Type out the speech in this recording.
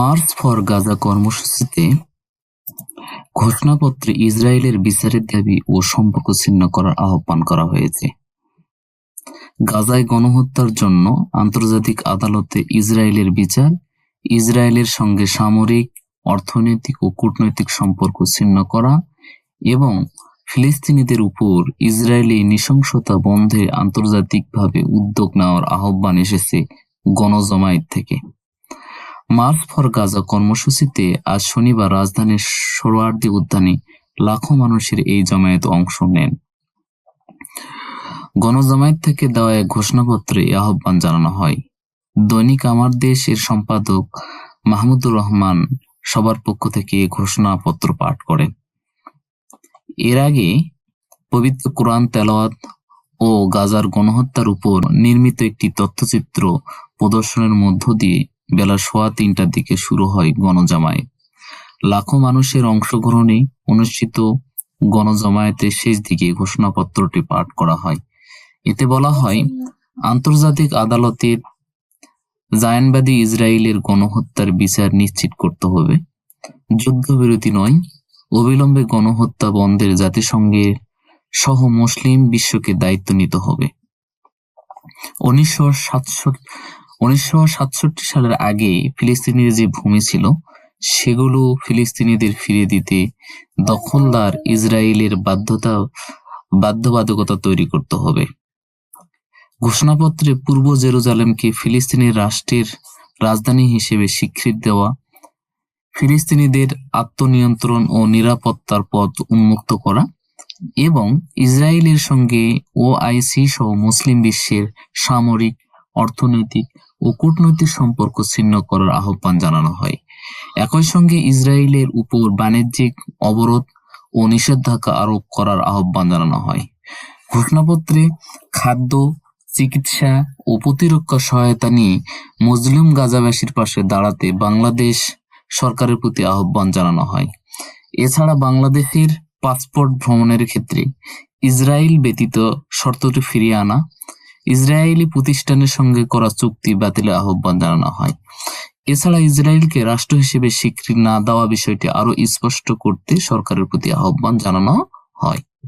March for Gaza কর্মসূচিতে ঘোষণাপত্রে ইসরায়েলের বিচারের দাবি ও সম্পর্ক ছিন্ন করার আহ্বান করা হয়েছে। গাজায় গণহত্যার জন্য আন্তর্জাতিক আদালতে ইসরায়েলের বিচার, ইসরায়েলের সঙ্গে সামরিক, অর্থনৈতিক ও কূটনৈতিক সম্পর্ক ছিন্ন করা এবং ফিলিস্তিনিদের উপর ইসরায়েলি নৃশংসতা বন্ধে আন্তর্জাতিকভাবে উদ্যোগ নেওয়ার আহ্বান এসেছে গণজমায়েত থেকে। মার্চ ফর গাজা কর্মসূচিতে আজ শনিবার রাজধানীর সোহরাওয়ার্দী উদ্যানে লাখো মানুষের এই জমায়েত অংশ নেন। গণজমায়েত থেকে দেওয়া এক ঘোষণাপত্রে আহ্বান জানানো হয়। দৈনিক আমার দেশ এর সম্পাদক মাহমুদুর রহমান সবার পক্ষ থেকে এই ঘোষণাপত্র পাঠ করেন। এর আগে পবিত্র কোরআন তেলাওয়াত ও গাজার গণহত্যার উপর নির্মিত একটি তথ্যচিত্র প্রদর্শনের মধ্য দিয়ে বেলা সোয়া তিনটার দিকে শুরু হয় গণজামায়াত লাখো মানুষের অংশগ্রহণে অনুষ্ঠিত গণজমায়েতের শেষ দিকে ঘোষণাপত্রটি পাঠ করা হয়। এতে বলা হয়, আন্তর্জাতিক আদালতের জায়ানবাদী ইসরায়েলের গণহত্যার বিচার নিশ্চিত করতে হবে। যুদ্ধবিরতি নয়, অবিলম্বে গণহত্যা বন্ধের জাতিসংঘের সহ মুসলিম বিশ্বকে দায়িত্ব নিতে হবে। উনিশশো সাতষট্টি উনিশশো সাতষট্টি সালের আগে ফিলিস্তিনের যে ভূমি ছিল, সেগুলো ফিলিস্তিনিদের ফিরিয়ে দিতে দখলদার ইসরায়েলের বাধ্যতা, বাধ্যবাধকতা তৈরি করতে হবে। ঘোষণাপত্রে পূর্ব জেরুজালেমকে ফিলিস্তিনের রাষ্ট্রের রাজধানী হিসেবে স্বীকৃতি দেওয়া, ফিলিস্তিনিদের আত্মনিয়ন্ত্রণ ও নিরাপত্তার পথ উন্মুক্ত করা এবং ইসরায়েলের সঙ্গে ওআইসি সহ মুসলিম বিশ্বের সামরিক অর্থনৈতিক ও কূটনৈতিক সম্পর্ক ছিন্ন করার আহ্বান জানানো হয়। একই সঙ্গে ইসরায়েলের উপর বাণিজ্যিক অবরোধ ও নিষেধাজ্ঞা আরোপ করার আহ্বান জানানো হয়। ঘোষণাপত্রে খাদ্য, চিকিৎসা ও প্রতিরক্ষা সহায়তা নিয়ে মুসলিম গাজাবাসীর পাশে দাঁড়াতে বাংলাদেশ সরকারের প্রতি আহ্বান জানানো হয়। এছাড়া বাংলাদেশের পাসপোর্ট ভ্রমণের ক্ষেত্রে ইসরায়েল ব্যতীত শর্তটি ফিরিয়ে আনা ইসরায়েলি প্রতিষ্ঠানের সঙ্গে করা চুক্তি বাতিলের আহ্বান জানানো হয়। এছাড়া ইসরায়েলকে রাষ্ট্র হিসেবে স্বীকৃতি না দেওয়া বিষয়টি আরও স্পষ্ট করতে সরকারের প্রতি আহ্বান জানানো হয়।